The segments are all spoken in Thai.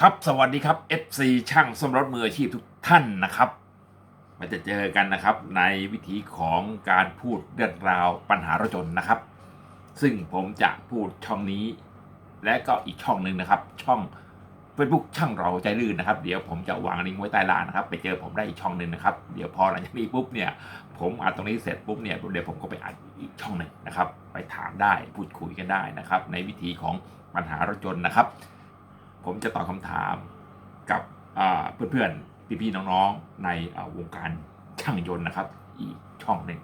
ครับสวัสดีครับ FC ช่างซ่อมรถมืออาชีพทุกท่านนะครับมาจะเจอกันนะครับในวิธีของการพูดเรื่องราวปัญหารถยนต์นะครับ ซึ่งผมจะพูดช่องนี้ และก็อีกช่องหนึ่งนะครับ ช่อง Facebook ช่างเราใจลื่นนะครับ เดี๋ยวผมจะวางลิงก์ไว้ใต้ล่างนะครับ ไปเจอผมได้อีกช่องหนึ่งนะครับเดี๋ยวพอหลังจากนี้ปุ๊บเนี่ย ผมอัดตรงนี้เสร็จปุ๊บเนี่ยเดี๋ยวผมก็ไปอัดอีกช่องหนึ่งนะครับ ไปถามได้พูดคุยกันได้นะครับ ในวิธีของปัญหารถยนต์นะครับ ผมจะตอบคำถามกับอ่าเพื่อนๆ พี่ๆ น้องๆ ในวงการช่างยนต์นะครับ อีกช่องหนึ่ง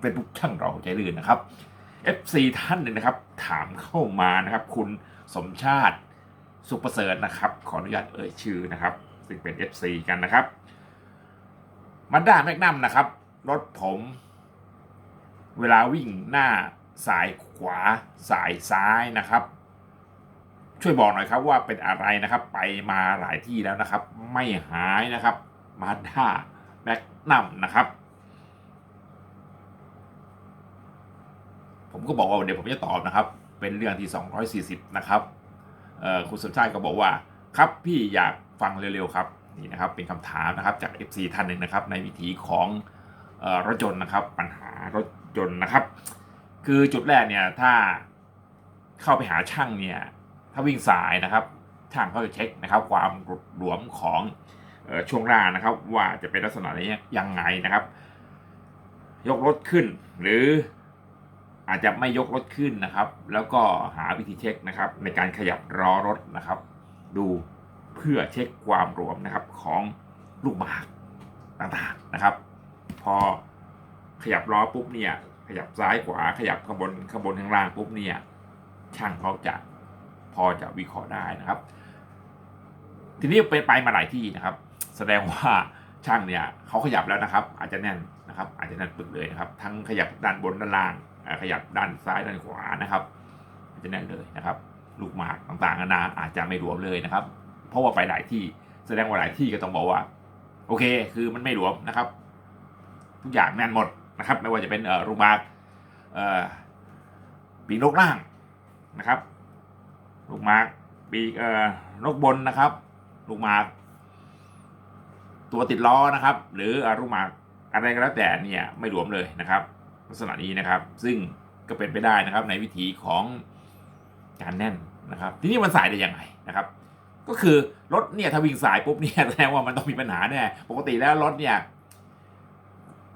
เป็นบุ๊กช่างเราใจลื่นนะครับ FC ท่านหนึ่งนะครับ ถามเข้ามานะครับ คุณสมชาติสุประเสริฐนะครับ ขออนุญาตเอ่ยชื่อนะครับ ซึ่งเป็น FC กันนะครับมันด้าแมกนัมนะครับ รถผม เวลาวิ่งหน้าสายขวาสายซ้ายนะครับ ช่วยบอกหน่อยครับว่าเป็นอะไรนะครับ ไปมาหลายที่แล้วนะครับ ไม่หายนะครับมาด้าแมกนัมนะครับผมก็บอกว่าเดี๋ยวผมจะตอบนะครับ เป็นเรื่องที่ 240 นะครับคุณสมชายก็บอกว่า ครับพี่อยากฟังเร็วๆครับนี่นะครับเป็นคำถามนะครับจาก FC ท่านหนึ่งนะครับ ในวิถีของออรถยนต์นะครับ ปัญหารถยนต์นะครับ คือจุดแรกเนี่ยถ้าเข้าไปหาช่างเนี่ย ถ้าวิ่งสายนะครับช่างเขาจะเช็คนะครับ ความหลวมของช่วงล่างนะครับ ว่าจะเป็นลักษณะไหนยังไงนะครับ ยกรถขึ้น หรืออาจจะไม่ยกรถขึ้นนะครับ แล้วก็หาวิธีเช็คนะครับ ในการขยับล้อรถนะครับ ดูเพื่อเช็คความรวมนะครับของลูกหมากต่างๆนะครับ พอขยับล้อปุ๊บเนี่ยขยับซ้ายขวาขยับข้างบนข้างบนข้างล่างปุ๊บเนี่ยช่างเขาจะ พอจะวิเคราะห์ได้นะครับ ทีนี้ไปไปมาหลายที่นะครับ แสดงว่าช่างเนี่ยเขาขยับแล้วนะครับ อาจจะแน่นนะครับ อาจจะแน่นปึกเลยนะครับ ทั้งขยับด้านบนด้านล่าง ขยับด้านซ้ายด้านขวานะครับ อาจจะแน่นเลยนะครับ ลูกหมากต่างๆนานาอาจจะไม่รวมเลยนะครับ เพราะว่าไปหลายที่แสดงว่าหลายที่ก็ต้องบอกว่า โอเค คือมันไม่รวมนะครับ ทุกอย่างแน่นหมดนะครับ ไม่ว่าจะเป็นเอ่อลูกหมากเอ่อปีกนกล่างนะครับ ลูกหมากปีกเอ่อนกบนนะครับ ลูกหมาก ตัวติดล้อนะครับ หรือลูกหมากอะไรก็แล้วแต่เนี่ยไม่รวมเลยนะครับ ลักษณะนี้นะครับ ซึ่งก็เป็นไปได้นะครับ ในวิธีของการแน่นนะครับ ทีนี้มันสายได้ยังไงนะครับ ก็คือรถเนี่ยถ้าวิ่งสายปุ๊บเนี่ยแสดงว่ามันต้องมีปัญหาแน่ปกติแล้วรถเนี่ย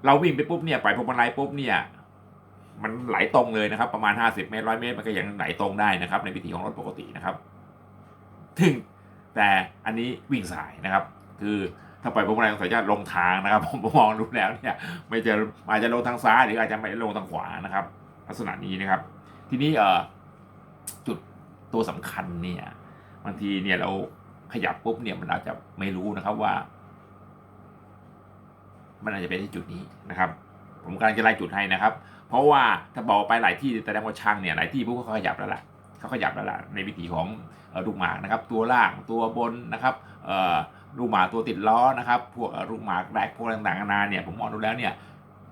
เราวิ่งไปปุ๊บเนี่ยปล่อยพวงมาลัยปุ๊บเนี่ย มันไหลตรงเลยนะครับ ประมาณ 50 เมตรร้อยเมตร มันก็ยังไหลตรงได้นะครับ ในวิถีของรถปกตินะครับ ถึงแต่อันนี้วิ่งสายนะครับ คือถ้าปล่อยพวงมาลัยสายจะลงทางนะครับ ผมมองดูแล้วเนี่ยไม่จะอาจจะลงทางซ้ายหรืออาจจะไม่ลงทางขวานะครับ ลักษณะนี้นะครับ ทีนี้เอ่อจุดตัวสำคัญเนี่ยบางทีเนี่ยเราขยับปุ๊บเนี่ยมันอาจจะไม่รู้นะครับว่า มันอาจจะเป็นที่จุดนี้นะครับ ผมกำลังจะไล่จุดให้นะครับ เพราะว่าถ้าบอกไปหลายที่แสดงว่าช่างเนี่ยหลายที่พวกเขาขยับแล้วล่ะเขาขยับแล้วล่ะในวิถีของลูกหมากนะครับ ตัวล่างตัวบนนะครับลูกหมากตัวติดล้อนะครับ พวกลูกหมากแรกพวกต่างๆนานาเนี่ยผมมองดูแล้วเนี่ย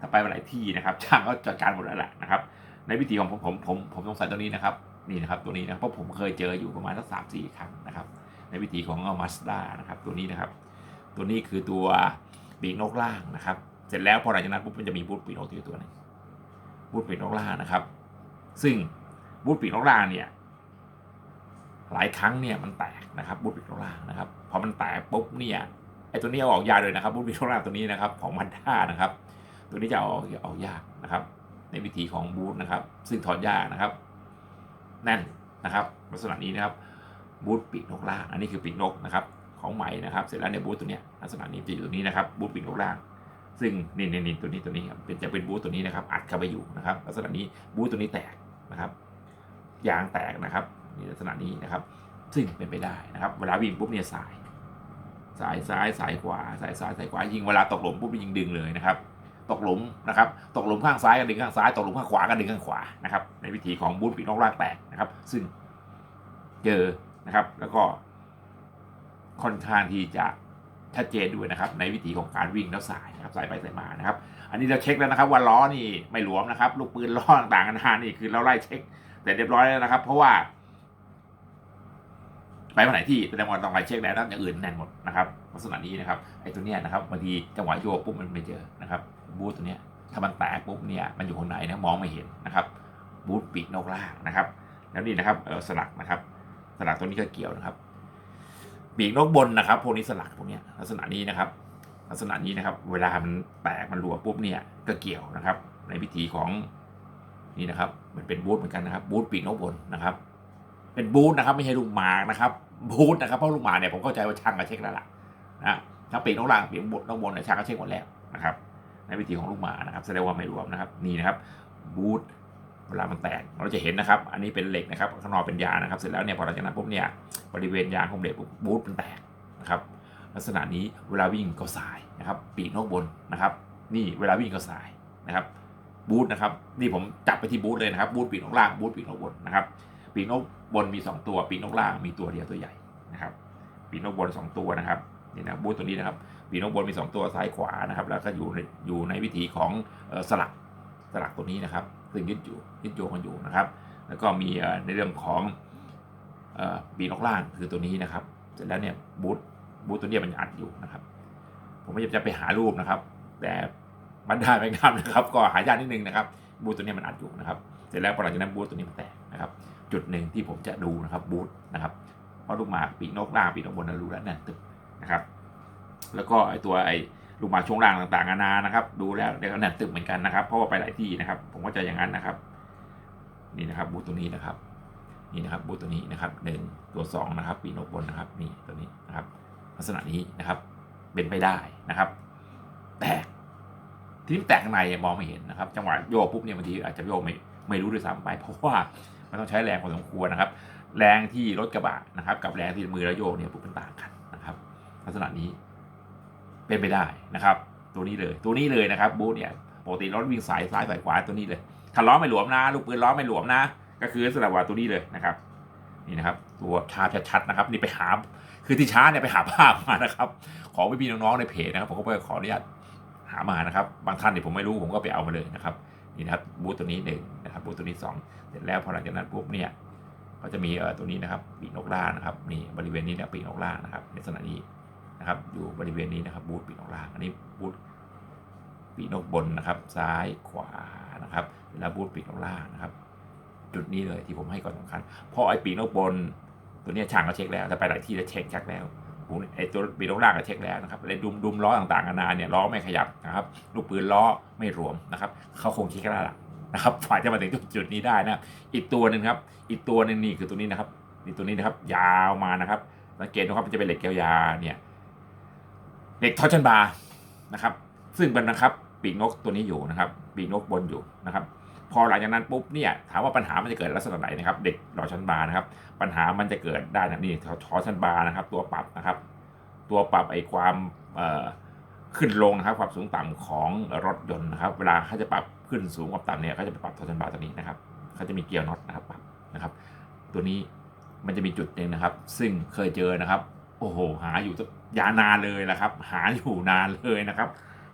ถ้าไปมาหลายที่นะครับ ช่างก็จัดการหมดแล้วแหละนะครับ ในวิธีของผมผมผมผมสงสัยตัวนี้นะครับนี่นะครับตัวนี้นะเพราะผมเคยเจออยู่ประมาณสักสามสี่ครั้งนะครับ ในวิธีของมาสด้านะครับตัวนี้นะครับ ตัวนี้คือตัวปีกนกล่างนะครับ เสร็จแล้วพอหลังจากนั้นปุ๊บมันจะมีบูทปีกนกอยู่ตัวหนึง บูทปีกนกล่านะครับ ซึ่งบูทปีกนกล่าเนี่ยหลายครั้งเนี่ยมันแตกนะครับบูทปีกนกล่านะครับพอมันแตกปุ๊บเนี่ยไอ้ตัวนี้เอาออกยากเลยนะครับบูทปีกนกล่าตัวนี้นะครับ ของมันด้านะครับ ตัวนี้จะเอาออกเอายากนะครับ ในวิธีของบูทนะครับ ซึ่งถอดยากนะครับแน่นนะครับลักษณะนี้นะครับบูทปีกนกล่าอันนี้คือปีกนกนะครับของไหมนะครับ เสร็จแล้วเนี่ยบูทตัวเนี้ยลักษณะนี้จะอยู่ตรงนี้นะครับบูทปีกนกล่าง ซึ่งนี่นี่นี่ตัวนี้ตัวนี้ครับเป็นจะเป็นบูทตัวนี้นะครับ อัดเข้าไปอยู่นะครับลักษณะนี้บูทตัวนี้แตกนะครับ ยางแตกนะครับนี่ลักษณะนี้นะครับ ซึ่งเป็นไปได้นะครับ เวลาวิ่งปุ๊บเนี่ยสาย สายซ้ายสายขวาสายซ้ายสายขวายิงเวลาตกหลุมปุ๊บยิงดึงเลยนะครับ ตกหลุมนะครับ ตกหลุมข้างซ้ายก็ดึงข้างซ้ายตกหลุมข้างขวาก็ดึงข้างขวานะครับ ในวิธีของบูทปีกนอกลางแตกนะครับ ซึ่งเจอนะครับ แล้วก็ค่อนข้างที่จะ ชัดเจนด้วยนะครับในวิธีของการวิ่งแล้วสายนะครับสายไปสายมานะครับ อันนี้เราเช็คแล้วนะครับว่าล้อนี่ไม่หลวมนะครับ ลูกปืนล้อต่างๆกันานานี่คือเราไล่เช็คแต่เรียบร้อยแล้วนะครับ เพราะว่าไปวันไหนที่แสดงว่าต้องไปเช็คแล้วนะอย่างอื่นแน่นหมดนะครับลักษณะนี้นะครับไอ้ตัวเนี้ยนะครับบางทีจังหวะโยกปุ๊บมันไม่เจอนะครับ บูธตัวเนี้ยถ้ามันแตกปุ๊บเนี่ยมันอยู่ข้างในนะมองไม่เห็นนะครับ บูธปีกนอกล่างนะครับ แล้วนี่นะครับเออสลักนะครับสลักตัวนี้ก็เกี่ยวนะครับ ปีกนกบนนะครับพวกนี้สลักพวกนี้ลักษณะนี้นะครับ ลักษณะนี้นะครับ เวลามันแตกมันรัวปุ๊บเนี่ยก็เกี่ยวนะครับ ในพิธีของนี่นะครับ มันเป็นบูธเหมือนกันนะครับ บูธปีกนกบนนะครับ เป็นบูธนะครับ ไม่ใช่ลูกหมากนะครับ บูธนะครับเพราะลูกหมาเนี่ยผมเข้าใจว่าช่างก็เช็คแล้วล่ะนะถ้าปีกนกล่างปีกบนนกบนเนี่ยช่างก็เช็คหมดแล้วนะครับ ในวิธีของลูกหมานะครับแสดงว่าไม่รวมนะครับ นี่นะครับบูธ เวลามันแตกเราจะเห็นนะครับ อันนี้เป็นเหล็กนะครับข้างนอกเป็นยางนะครับ เสร็จแล้วเนี่ยพอหลังจากนั้นปุ๊บเนี่ยบริเวณยางของเหล็กปุ๊บบูธมันแตกนะครับ ลักษณะนี้เวลาวิ่งก็สายนะครับปีกนกบนนะครับ นี่เวลาวิ่งก็สายนะครับบูธนะครับนี่ผมจับไปที่บูธเลยนะครับบูธปีกนกล่างบูธปีกนกบนนะครับปีกนกบนมี 2 ตัวปีกนกล่างมีตัวเดียวตัวใหญ่นะครับปีกนกบน 2 ตัวนะครับนี่นะบูธตัวนี้นะครับปีกนกบนมี 2 ตัวซ้ายขวานะครับ แล้วก็อยู่ในอยู่ในวิธีของสลักสลักตัวนี้นะครับ ซึ่งยึดอยู่ยึดโยงกันอยู่นะครับ แล้วก็มีในเรื่องของอ่อปีกนกล่างคือตัวนี้นะครับ เสร็จแล้วเนี่ยบูธบูธตัวนี้มันอัดอยู่นะครับ ผมไม่จะไปหารูปนะครับ แต่บรรดาแมงดำนะครับ ก็หายากนิดนึงนะครับ บูธตัวนี้มันอัดอยู่นะครับ เสร็จแล้วพอหลังจากนั้นบูธตัวนี้มันแตกนะครับ จุดหนึ่งที่ผมจะดูนะครับบูธนะครับเพราะลูกหมากปีกนกล่างปีกนกบนนะรู้แล้วแน่นตึกนะครับ แล้วก็ไอตัวไอ ลูกหมาช่วงล่างต่างๆนานานะครับ ดูแล้วเดี๋ยวก็แน่นตึกเหมือนกันนะครับ เพราะว่าไปหลายที่นะครับ ผมก็จะอย่างนั้นนะครับ นี่นะครับบูตัวนี้นะครับ นี่นะครับบูตัวนี้นะครับหนึ่งตัวสองนะครับปีนกบนนะครับ นี่ตัวนี้นะครับ ลักษณะนี้นะครับ เป็นไปได้นะครับ แตกทีนี้แตกในมองไม่เห็นนะครับ จังหวะโยกปุ๊บเนี่ยบางทีอาจจะโยกไม่ไม่รู้ด้วยซ้ำไป เพราะว่ามันต้องใช้แรงพอสมควรนะครับ แรงที่รถกระบะนะครับ กับแรงที่มือเราโยกเนี่ยปุ๊บมันต่างกันนะครับ ลักษณะนี้ เป็นไปได้นะครับ ตัวนี้เลยตัวนี้เลยนะครับบูธเนี่ยปกติรถวิ่งสายซ้ายสายขวาตัวนี้เลยถ้าล้อไม่หลวมนะ ลูกปืนล้อไม่หลวมนะ ก็คือสลับว่าตัวนี้เลยนะครับ นี่นะครับ ตัวชาร์จชัดๆนะครับ นี่ไปหาคือที่ช้าเนี่ยไปหาภาพมานะครับ ของพี่ๆน้องๆในเพจนะครับผมก็ไปขออนุญาตหามานะครับ บางท่านเนี่ยผมไม่รู้ผมก็ไปเอามาเลยนะครับนี่นะครับบูธตัวนี้หนึ่งนะครับบูธตัวนี้สองเสร็จแล้วพอหลังจากนั้นปุ๊บเนี่ยก็จะมีเอ่อตัวนี้นะครับปีนกล่านะครับนี่บริเวณนี้เนี่ยปีนกล่านะครับในลักษณะนี้ นะครับ อยู่บริเวณนี้นะครับ บูธปีกนกล่าง อันนี้บูธปีกนกบนนะครับ ซ้ายขวานะครับแล้วบูธปีกนกล่างนะครับ จุดนี้เลยที่ผมให้ความสำคัญเพราะไอ้ปีกนกบน ตัวนี้ช่างก็เช็คแล้วแต่ไปหลายที่แล้วเช็คชักแล้วผมไอ้ตัวปีกนกล่างก็เช็คแล้วนะครับเลยดุมดุมล้อต่างๆนานาเนี่ยล้อไม่ขยับนะครับลูกปืนล้อไม่รวมนะครับเขาคงคิดกันแล้วล่ะนะครับฝ่ายจะมาถึงจุดนี้ได้นะอีกตัวหนึ่งครับ อีกตัวหนึ่งนี่คือตัวนี้นะครับนี่ตัวนี้นะครับ ยาวมานะครับสังเกตนะครับมันจะเป็นเหล็กยาวๆเนี่ย เหล็กทอชันบาร์นะครับ ซึ่งเป็นนะครับปีกนกตัวนี้อยู่นะครับ ปีกนกบนอยู่นะครับ พอหลังจากนั้นปุ๊บเนี่ยถามว่าปัญหามันจะเกิดลักษณะไหนนะครับเด็กรอชันบาร์นะครับ ปัญหามันจะเกิดได้นะนี่ทอชันบาร์นะครับ ตัวปรับนะครับ ตัวปรับไอ้ความเอ่อขึ้นลงนะครับ ความสูงต่ำของรถยนต์นะครับ เวลาเขาจะปรับขึ้นสูงกับต่ำเนี่ยเขาจะไปปรับทอชันบาร์ตัวนี้นะครับเขาจะมีเกียร์น็อตนะครับปรับนะครับ ตัวนี้มันจะมีจุดหนึ่งนะครับ ซึ่งเคยเจอนะครับ โอ้โห หาอยู่ยานานเลยนะครับ หาอยู่นานเลยนะครับ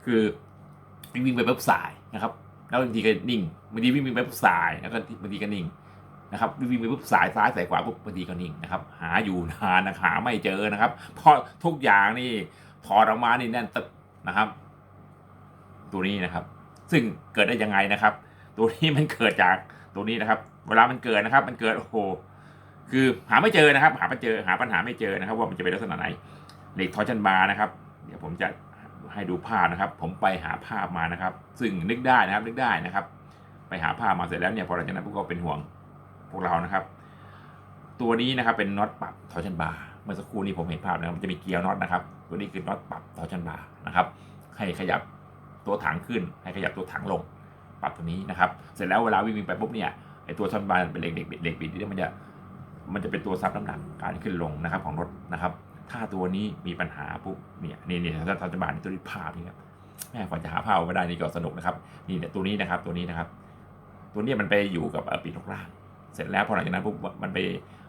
คือวิ่งไปปุ๊บสายนะครับแล้วบางทีก็นิ่งบางทีวิ่งไปปุ๊บสายแล้วก็บางทีก็นิ่งนะครับวิ่งไปปุ๊บสายซ้ายสายขวาปุ๊บบางทีก็นิ่งนะครับ หาอยู่นานนะหาไม่เจอนะครับเพราะทุกอย่างนี่ถอดออกมานี่แน่นตึกนะครับ ตัวนี้นะครับ ซึ่งเกิดได้ยังไงนะครับ ตัวนี้มันเกิดจากตัวนี้นะครับ เวลามันเกิดนะครับ มันเกิดโอ้โห คือหาไม่เจอนะครับ หาไม่เจอหาปัญหาไม่เจอนะครับ ว่ามันจะเป็นลักษณะไหนเหล็กทอชันบาร์นะครับ เดี๋ยวผมจะให้ดูภาพนะครับ ผมไปหาภาพมานะครับ ซึ่งนึกได้นะครับ นึกได้นะครับ ไปหาภาพมาเสร็จแล้วเนี่ยพอหลังจากนั้นพวกเราเป็นห่วงพวกเรานะครับ ตัวนี้นะครับเป็นน็อตปรับทอชันบาร์เมื่อสักครู่นี้ผมเห็นภาพนะครับมันจะมีเกียร์น็อตนะครับ ตัวนี้คือน็อตปรับทอชันบาร์นะครับ ให้ขยับตัวถังขึ้น ให้ขยับตัวถังลง ปรับตัวนี้นะครับ เสร็จแล้วเวลาวิ่งไปปุ๊บเนี่ยไอตัวทอชันบาร์เป็นเหล็กเหล็กเหล็กบิดนี่มันจะ มันจะเป็นตัวซับน้ำหนักการขึ้นลงนะครับของรถนะครับ ถ้าตัวนี้มีปัญหาปุ๊บเนี่ยนี่นี่ถ้าทอร์ชันบาร์นี่ตัวนี้ภาพนี่ครับแม่กว่าจะหาภาพไม่ได้นี่ก็สนุกนะครับนี่เนี่ยตัวนี้นะครับตัวนี้นะครับ ตัวนี้มันไปอยู่กับอ่อปีกนกล่าง เสร็จแล้วพอหลังจากนั้นปุ๊บมันไป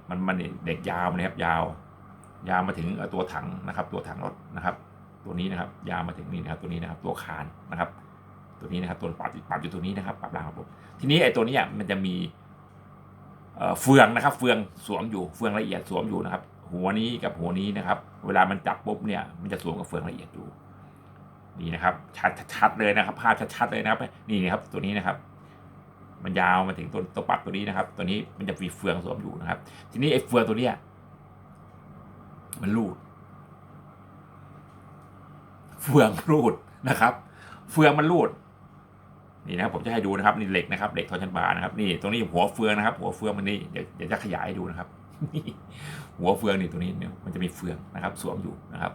มันมันเด็กยาวมาเลยครับยาว ยาวมาถึงตัวถังนะครับ ตัวถังรถนะครับ ตัวนี้นะครับ ยาวมาถึงนี่นะครับ ตัวนี้นะครับ ตัวคานนะครับ ตัวนี้นะครับตัวปรับปรับอยู่ตัวนี้นะครับ ปรับรางระบบทีนี้ไอ้ตัวเนี้ยมันจะมี เฟืองนะครับเฟืองสวมอยู่เฟืองละเอียดสวมอยู่นะครับ หัวนี้กับหัวนี้นะครับ เวลามันจับปุ๊บเนี่ยมันจะสวมกับเฟืองละเอียดอยู่นี่นะครับชัดชัดเลยนะครับ ภาพชัดๆเลยนะครับ นี่นะครับตัวนี้นะครับ มันยาวมาถึงตัวตัวปรับตัวนี้นะครับ ตัวนี้มันจะมีเฟืองสวมอยู่นะครับ ทีนี้ไอ้เฟืองตัวเนี้ยมันรูด เฟืองรูดนะครับ เฟืองมันรูด นี่นะครับผมจะให้ดูนะครับนี่เหล็กนะครับเหล็กทอชันบาร์นะครับนี่ตรงนี้หัวเฟืองนะครับ หัวเฟืองมันนี่เดี๋ยวเดี๋ยวจะขยายให้ดูนะครับหัวเฟืองนี่ตรงนี้เนี่ยมันจะมีเฟืองนะครับ สวมอยู่นะครับ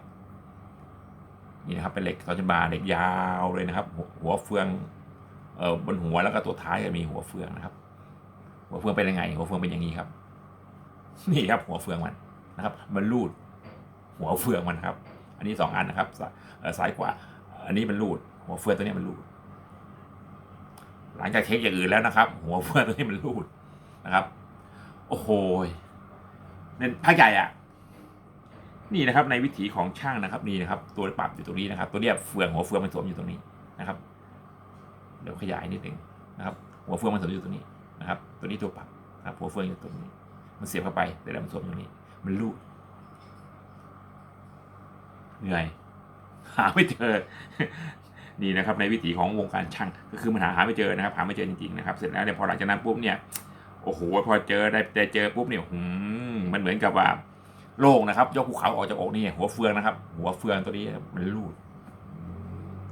นี่นะครับเป็นเหล็กทอชันบาร์เหล็กยาวเลยนะครับ หัวเฟืองเอ่อบนหัวแล้วก็ตัวท้ายจะมีหัวเฟืองนะครับ หัวเฟืองเป็นยังไง หัวเฟืองเป็นอย่างนี้ครับ นี่ครับ หัวเฟืองมันนะครับ มันรูด หัวเฟืองมันครับ อันนี้สองอันนะครับซ้ายเอ่อซ้ายขวาอันนี้มันรูด หัวเฟืองตัวนี้มันรูด หลังจากเทคอย่างอื่นแล้วนะครับ หัวเฟืองตัวนี้มันรูดนะครับ โอ้โหเน้นภาใหญ่อะนี่นะครับ ในวิถีของช่างนะครับ นี่นะครับ ตัวปรับอยู่ตรงนี้นะครับ ตัวเนี้ยเฟืองหัวเฟืองมันสวมอยู่ตรงนี้นะครับ เดี๋ยวขยายนิดนึงนะครับ หัวเฟืองมันสวมอยู่ตรงนี้นะครับ ตัวนี้ตัวปรับนะครับ หัวเฟืองอยู่ตรงนี้ มันเสียบเข้าไปแต่แล้วมันสวมตรงนี้ มันรูดเหนื่อยหาไม่เจอ นี่นะครับในวิถีของวงการช่างก็คือมันหาหาไม่เจอนะครับหาไม่เจอจริงๆนะครับเสร็จแล้วเนี่ยพอหลังจากนั้นปุ๊บเนี่ยโอ้โหพอเจอได้ได้เจอปุ๊บเนี่ยหืมมันเหมือนกับว่าโล่งนะครับ ยกภูเขาออกจากอกนี่หัวเฟืองนะครับ หัวเฟืองตัวนี้มันรูด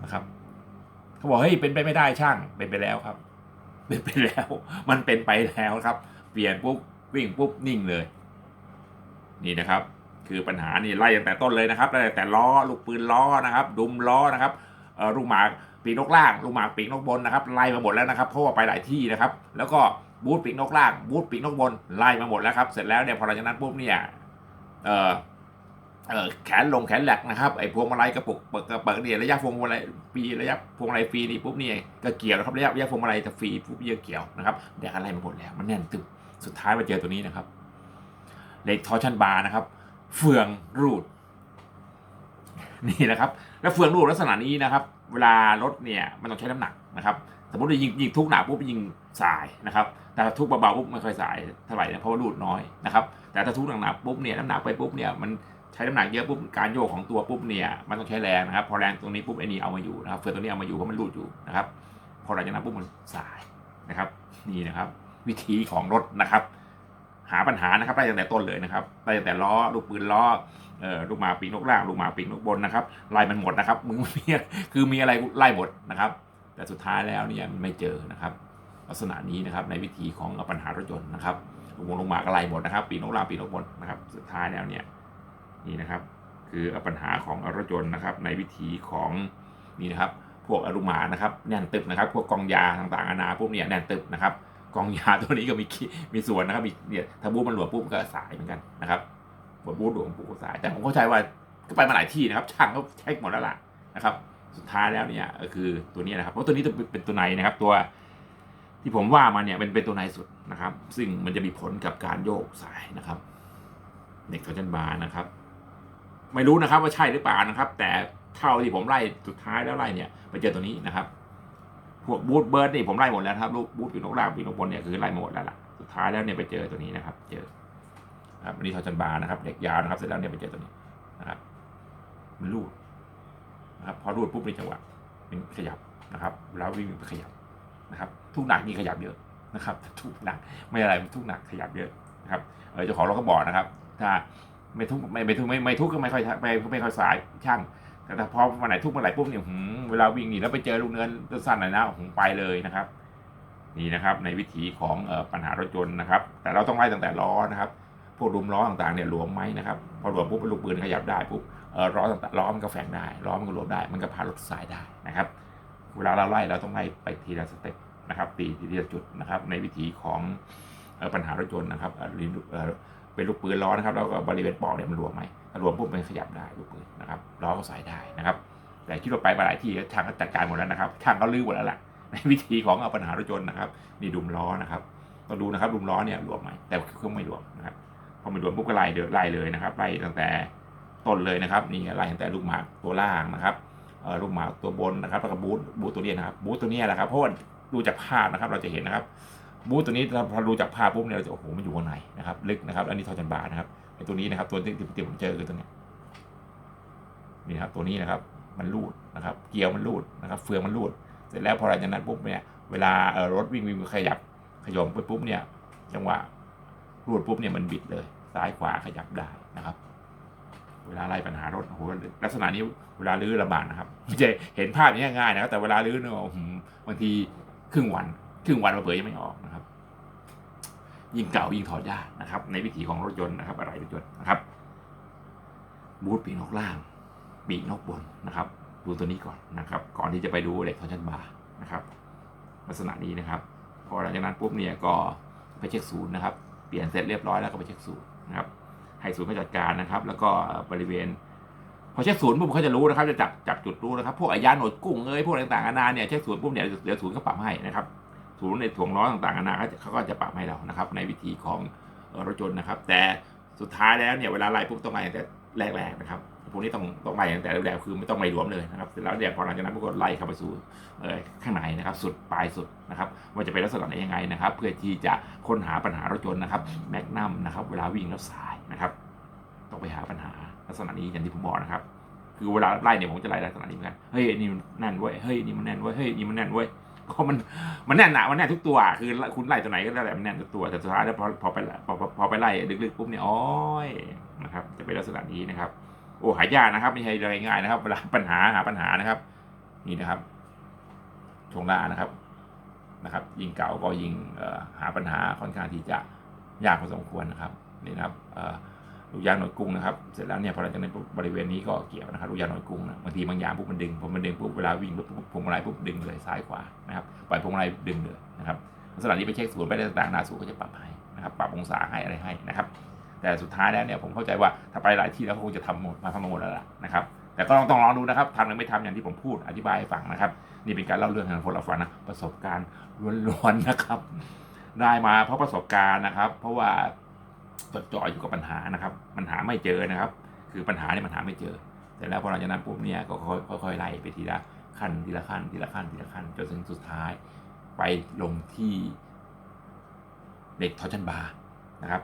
นะครับเขาบอกเฮ้ยเป็นไปไม่ได้ช่างเป็นไปแล้วครับ เป็นไปแล้ว มันเป็นไปแล้วครับ เปลี่ยนปุ๊บวิ่งปุ๊บนิ่งเลย นี่นะครับ คือปัญหานี่ไล่ตั้งแต่ต้นเลยนะครับไล่ตั้งแต่ล้อลูกปืนล้อนะครับ ดุมล้อนะครับ ลูกหมาปีกนกล่างลูกหมาปีกนกบนนะครับไล่มาหมดแล้วนะครับเพราะว่าไปหลายที่นะครับ แล้วก็บูทปีกนกล่างบูทปีกนกบนไล่มาหมดแล้วครับเสร็จแล้วเนี่ยพอหลังจากนั้นปุ๊บเนี่ยเอ่อเออแขนลงแขนแหลกนะครับไอ้พวงมาลัยกระปุกกระเปิดเนี่ยระยะพวงมาลัยปีระยะพวงมาลัยฟรีนี่ปุ๊บเนี่ยก็เกี่ยวนะครับระยะระยะพวงมาลัยจะฟรีปุ๊บเยอะเกี่ยวนะครับเดี๋ยวอะไรมาหมดแล้วมันแน่นตึบสุดท้ายมาเจอตัวนี้นะครับเหล็กทอชันบาร์นะครับ เฟืองรูด นี่นะครับ แล้วเฟืองรูดลักษณะนี้นะครับ เวลารถเนี่ยมันต้องใช้น้ำหนักนะครับ สมมติว่ายิงยิงทุกหนักปุ๊บยิงสายนะครับ แต่ทุกเบาๆปุ๊บไม่ค่อยสายเท่าไหร่นะเพราะว่ารูดน้อยนะครับ แต่ถ้าทุกหนักๆปุ๊บเนี่ยน้ำหนักไปปุ๊บเนี่ยมันใช้น้ำหนักเยอะปุ๊บการโยกของตัวปุ๊บเนี่ยมันต้องใช้แรงนะครับ พอแรงตรงนี้ปุ๊บไอ้นี่เอามาอยู่นะครับ เฟืองตัวนี้เอามาอยู่เพราะมันรูดอยู่นะครับ พอหลังจากนั้นปุ๊บมันสายนะครับ นี่นะครับ วิธีของรถนะครับ หาปัญหานะครับได้ตั้งแต่ต้นเลยนะครับได้ตั้งแต่ล้อลูกปืนล้อ เออลูกหมาปีกนกล่างลูกหมาปีกนกบนนะครับไล่มันหมดนะครับมึงมีคือมีอะไรไล่หมดนะครับ แต่สุดท้ายแล้วเนี่ยมันไม่เจอนะครับ ลักษณะนี้นะครับในวิธีของปัญหารถยนต์นะครับลูกวงลงหมาก็ไล่หมดนะครับ ปีกนกล่างปีกนกบนนะครับ สุดท้ายแล้วเนี่ยนี่นะครับ คือปัญหาของรถยนต์นะครับ ในวิธีของนี่นะครับพวกอรุมานะครับแน่นตึบนะครับ พวกกองยาต่างๆนานาพวกเนี้ยแน่นตึบนะครับ กองยาตัวนี้ก็มีมีส่วนนะครับมีเนี่ยถ้าบูมันหลวมปุ๊บก็สายเหมือนกันนะครับ บทบูธหลวมปุ๊บก็สาย แต่ผมเข้าใจว่าก็ไปมาหลายที่นะครับ ช่างเขาเช็คหมดแล้วล่ะนะครับ สุดท้ายแล้วเนี่ยก็คือตัวนี้นะครับเพราะตัวนี้จะเป็นตัวในนะครับ ตัวที่ผมว่ามาเนี่ยเป็นเป็นตัวในสุดนะครับ ซึ่งมันจะมีผลกับการโยกสายนะครับเน็กทอร์ชันบาร์นะครับ ไม่รู้นะครับว่าใช่หรือเปล่านะครับ แต่เท่าที่ผมไล่สุดท้ายแล้วไล่เนี่ยไปเจอตัวนี้นะครับพวกบูทเบิร์ดนี่ผมไล่หมดแล้วครับลูกบูทปีกนกล่างปีนกบนเนี่ยคือไล่หมดแล้วล่ะสุดท้ายแล้วเนี่ยไปเจอตัวนี้นะครับ เจอ ครับอันนี้ทอชันบานะครับเด็กยาวนะครับ เสร็จแล้วเนี่ยไปเจอตัวนี้นะครับมันรูดนะครับพอรูดปุ๊บในจังหวะมันขยับนะครับ แล้ววิ่งไปขยับนะครับ ทุกหนักนี่ขยับเยอะนะครับทุกหนักไม่อะไรทุกหนักขยับเยอะนะครับเออเจ้าของเรถก็บอกนะครับ ถ้าไม่ทุกไม่ไม่ทุกไม่ไม่ทุกก็ไม่ค่อยไม่ไม่ค่อยสายช่าง แต่ถ้าพอวันไหนทุกเมื่อไหร่ปุ๊บเนี่ยเวลาวิ่งหนีแล้วไปเจอลูกเนินสั้นหน่อยนะหงไปเลยนะครับ นี่นะครับในวิถีของปัญหารถยนต์นะครับ แต่เราต้องไล่ตั้งแต่ล้อนะครับ พวกดุมล้อต่างๆเนี่ยหลวมไหมนะครับพอหลวมปุ๊บลูกปืนขยับได้ปุ๊บเอ่อล้อต่างๆล้อมันก็แฝงได้ล้อมันก็หลวมได้ มันก็พารถสายได้นะครับเวลาเราไล่เราต้องไล่ไปทีละสเต็ปนะครับตีทีละจุดนะครับ ในวิถีของปัญหารถยนต์นะครับเอ่อลิ้นเป็นลูกปืนล้อนะครับแล้วก็บริเวณปอกเนี่ยมันหลวมไหมถ้ารวมปุ๊บมันขยับได้ลูกปืนนะครับล้อก็สายได้นะครับ แต่คิดว่าไปมาหลายที่ช่างก็จัดการหมดแล้วนะครับช่างก็ลื้อหมดแล้วแหละในวิธีของเอาปัญหารถยนต์นะครับนี่ดุมล้อนะครับต้องดูนะครับดุมล้อเนี่ยรวมไหมแต่เครื่องไม่รวมนะครับ อไม่รวมปุ๊บก็ไล่เดือไล่เลยนะครับไล่ตั้งแต่ต้นเลยนะครับนี่ไล่ตั้งแต่ลูกหมากตัวล่างนะครับลูกหมากตัวบนนะครับแล้วก็บูทบูทตัวนี้นะครับบูทตัวนี้แหละครับเพราะว่าดูจากภาพนะครับเราจะเห็นนะครับบูธตัวนี้เราพอดูจากภาพปุ๊บเนี่ยเราจะโอ้โหมันอยู่ข้างในนะครับลึกนะครับแล้วนี่ทอจันบาร์นะครับไอตัวนี้นะครับตัวที่ที่ผมเจอคือตัวนี้นี่ครับตัวนี้นะครับมันรูดนะครับ เกียร์มันรูดนะครับ เฟืองมันรูด เสร็จแล้วพอหลังจากนั้นปุ๊บเนี่ยเวลาเออรถวิ่งวิ่งขยับขยมไปปุ๊บเนี่ยจังหวะรูดปุ๊บเนี่ยมันบิดเลย ซ้ายขวาขยับได้นะครับ เวลาไล่ปัญหารถโอ้โหลักษณะนี้เวลาลื้อลำบากนะครับไม่ใช่เห็นภาพนี้ง่ายนะครับแต่เวลาลื้อเนี่ยโอ้โหบางทีครึ่งวันครึ่งวันมาเผยยังไม่ออกนะครับ ยิ่งเก่ายิ่งถอดยากนะครับ ในวิถีของรถยนต์นะครับ อะไรรถยนต์นะครับ บูทปีกนอกล่างปีกนอกบนนะครับ ดูตัวนี้ก่อนนะครับ ก่อนที่จะไปดูเหล็กทอร์ชันบาร์นะครับ ลักษณะนี้นะครับ พอหลังจากนั้นปุ๊บเนี่ยก็ไปเช็คศูนย์นะครับ เปลี่ยนเสร็จเรียบร้อยแล้วก็ไปเช็คศูนย์ นะครับให้ศูนย์เขาจัดการนะครับ แล้วก็บริเวณ พอเช็คศูนย์ปุ๊บเขาจะรู้นะครับ จะจับจับจุดรู้นะครับ พวกอายาหนวดกุ้งเอ้ยพวกต่างๆนานาเนี่ยเช็คศูนย์ปุ๊บเนี่ยเดี๋ยวศูนย์ก็ปรับให้นะครับศูนย์ในถ่วงล้อต่างๆนานาเขาเขาก็จะปรับให้เรานะครับ ในวิธีของรถยนต์นะครับ แต่สุดท้ายแล้วเนี่ยเวลาไล่ปุ๊บต้องไล่แต่แรกๆนะครับ พวกนี้ต้องต้องไล่ตั้งแต่แรกๆคือไม่ต้องไม่รวมเลยนะครับเสร็จแล้วเดี๋ยวพอหลังจากนั้นพวกก็ไล่เข้าไปสู่ข้างในนะครับ สุดปลายสุดนะครับว่าจะเป็นลักษณะไหนยังไงนะครับ เพื่อที่จะค้นหาปัญหารถยนต์นะครับแมกนัมนะครับ เวลาวิ่งแล้วสายนะครับ ต้องไปหาปัญหาลักษณะนี้อย่างที่ผมบอกนะครับ คือเวลาไล่เนี่ยผมจะไล่ลักษณะนี้เหมือนกันเฮ้ยนี่มันแน่นเว้ยเฮ้ยนี่มันแน่นเว้ยเฮ้ยนี่มันแน่นเว้ยก็มันมันแน่นหนามันแน่นทุกตัว คือคุณไล่ตัวไหนก็แล้วแต่มันแน่นทุกตัว แต่สุดท้ายแล้วพอพอไปพอพอไปไล่ลึกๆปุ๊บเนี่ยอ้ยนะครับ จะเป็นลักษณะนี้นะครับ โอ้หายากนะครับ ไม่ใช่อะไรง่ายนะครับเวลาปัญหาหาปัญหานะครับ นี่นะครับชงลานะครับนะครับ ยิงเก่าก็ยิงหาปัญหาค่อนข้างที่จะยากพอสมควรนะครับนี่นะครับลูกยางหนวดกุ้งนะครับ เสร็จแล้วเนี่ยพอหลังจากนั้นบริเวณนี้ก็เกี่ยวนะครับลูกยางหนวดกุ้งนะบางทีบางอย่างปุ๊บมันดึงผมมันดึงปุ๊บเวลาวิ่งปุ๊บพวงมาลัยปุ๊บดึงเลยซ้ายขวานะครับปล่อยพวงมาลัยดึงเลยนะครับลักษณะนี้ไปเช็คศูนย์ไปได้ต่างๆหนาศูก็จะปรับให้นะครับ ปรับองศาให้อะไรให้นะครับ แต่สุดท้ายแล้วเนี่ยผมเข้าใจว่าถ้าไปหลายที่แล้วคงจะทำหมดมาทำมาหมดแล้วล่ะนะครับแต่ก็ต้องต้องลองดูนะครับทำหรือไม่ทำอย่างที่ผมพูดอธิบายให้ฟังนะครับ นี่เป็นการเล่าเรื่องทางคนละฟังนะประสบการณ์ล้วนๆนะครับ ได้มาเพราะประสบการณ์นะครับ เพราะว่าจดจ่ออยู่กับปัญหานะครับปัญหาไม่เจอนะครับ คือปัญหาเนี่ยปัญหาไม่เจอแต่แล้วพอหลังจากนั้นปุ๊บเนี่ยก็ค่อยค่อยๆไล่ไปทีละขั้นทีละขั้นทีละขั้นทีละขั้นจนถึงสุดท้าย ไปลงที่เด็กทอชันบาร์นะครับ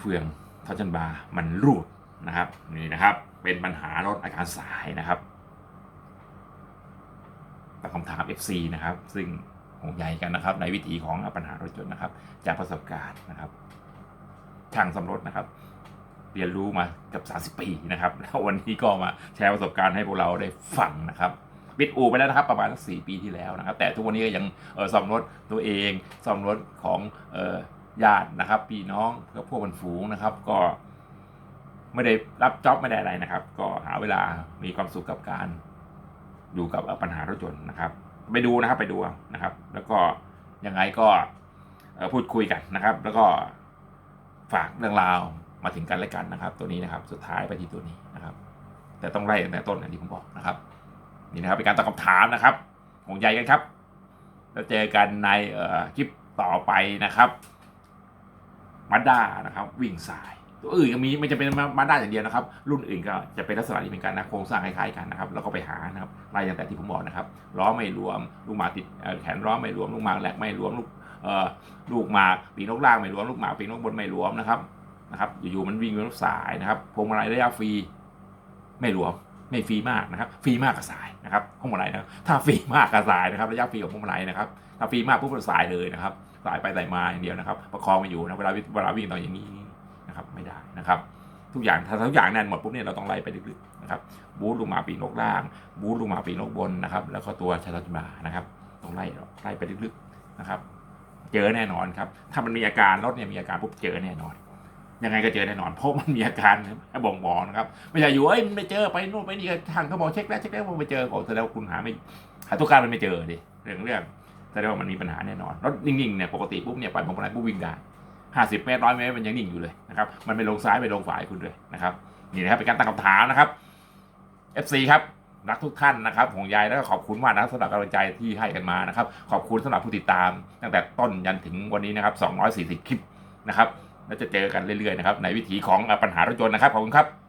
เฟืองทอชันบาร์มันรูดนะครับนี่นะครับเป็นปัญหารถอาการสายนะครับตอบคำถาม FC นะครับ ซึ่งห่วงใยกันนะครับ ในวิธีของปัญหารถยนต์นะครับ จากประสบการณ์นะครับช่างสำรถนะครับ เรียนรู้มากับ 30 ปีนะครับแล้ววันนี้ก็มาแชร์ประสบการณ์ให้พวกเราได้ฟังนะครับปิดอู่ไปแล้วนะครับประมาณสักสปีที่แล้วนะครับ แต่ทุกวันนี้ก็ยังเออซ่อมรถตัวเองซ่อมรถของเออ ญาตินะครับพี่น้องกับพวกมันฝูงนะครับ ก็ไม่ได้รับจ็อบไม่ได้อะไรนะครับ ก็หาเวลามีความสุขกับการอยู่กับปัญหารถยนต์นะครับ ไปดูนะครับไปดูนะครับ แล้วก็ยังไงก็พูดคุยกันนะครับ แล้วก็ฝากเรื่องราวมาถึงกันและกันนะครับ ตัวนี้นะครับ สุดท้ายไปที่ตัวนี้นะครับ แต่ต้องไล่ตั้งแต่ต้นอย่างที่ผมบอกนะครับ นี่นะครับเป็นการตอบคำถามนะครับห่วงใยกันครับ แล้วเจอกันในคลิปต่อไปนะครับ มาด้านะครับวิ่งสาย ตัวอื่นก็มีไม่จะเป็นมาด้าอย่างเดียวนะครับ รุ่นอื่นก็จะเป็นลักษณะนี้เหมือนกันนะโครงสร้างคล้ายๆกันนะครับแล้วก็ไปหานะครับไล่ตั้งแต่ที่ผมบอกนะครับล้อไม่รวมลูกหมากติดแขนล้อไม่รวมลูกหมากแหลกไม่รวมลูกเอ่อลูกหมากปีนกล่างไม่รวมลูกหมากปีนกบนไม่รวมนะครับนะครับอยู่ๆมันวิ่งบนรถสายนะครับพวงมาลัยระยะฟรีไม่รวมไม่ฟรีมากนะครับฟรีมากกับสายนะครับพวงมาลัยนะถ้าฟรีมากกับสายนะครับระยะฟรีของพวงมาลัยนะครับถ้าฟรีมากปุ๊บก็สายเลยนะครับ สายไปสายมาอย่างเดียวนะครับ ประคองไมาอยู่นะเวลาเวลาวิ่งตอนอย่างนี้นะครับไม่ได้นะครับ ทุกอย่างถ้าทุกอย่างแน่นหมดปุ๊บเนี่ยเราต้องไล่ไปลึกๆนะครับบูทลูกหมาปีนกล่าง บูทลูกหมาปีนกบนนะครับ แล้วก็ตัวชาลอตมานะครับต้องไล่ไล่ไปลึกๆนะครับ เจอแน่นอนครับ ถ้ามันมีอาการรถเนี่ยมีอาการปุ๊บเจอแน่นอนยังไงก็เจอแน่นอนเพราะมันมีอาการบ่งบอกนะครับ ไม่ใช่อยู่เอ้ยมันไม่เจอไปนู่นไปนี่ทางเขาบอกเช็คแล้วเช็คแล้วมันไม่เจอโอ้แสดงว่าคุณหาไม่หาตัวการมันไม่เจอดิเรื่องเรื่อง แสดงว่ามันมีปัญหาแน่นอนรถนิ่งๆเนี่ยปกติปุ๊บเนี่ยไปพวงมาลัยปุ๊บวิ่งได้ห้าสิบเมตรร้อยเมตรมันยังนิ่งอยู่เลยนะครับมันไม่ลงซ้ายไม่ลงฝ่ายคุณเลยนะครับนี่นะครับเป็นการตั้งคำถามนะครับ FC ครับรักทุกท่านนะครับห่วงใยแล้วก็ขอบคุณมากนะสำหรับกำลังใจที่ให้กันมานะครับ ขอบคุณสำหรับผู้ติดตาม ตั้งแต่ต้นยันถึงวันนี้นะครับ240 คลิปนะครับ แล้วจะเจอกันเรื่อยๆนะครับในวิถีของปัญหารถยนต์นะครับขอบคุณครับ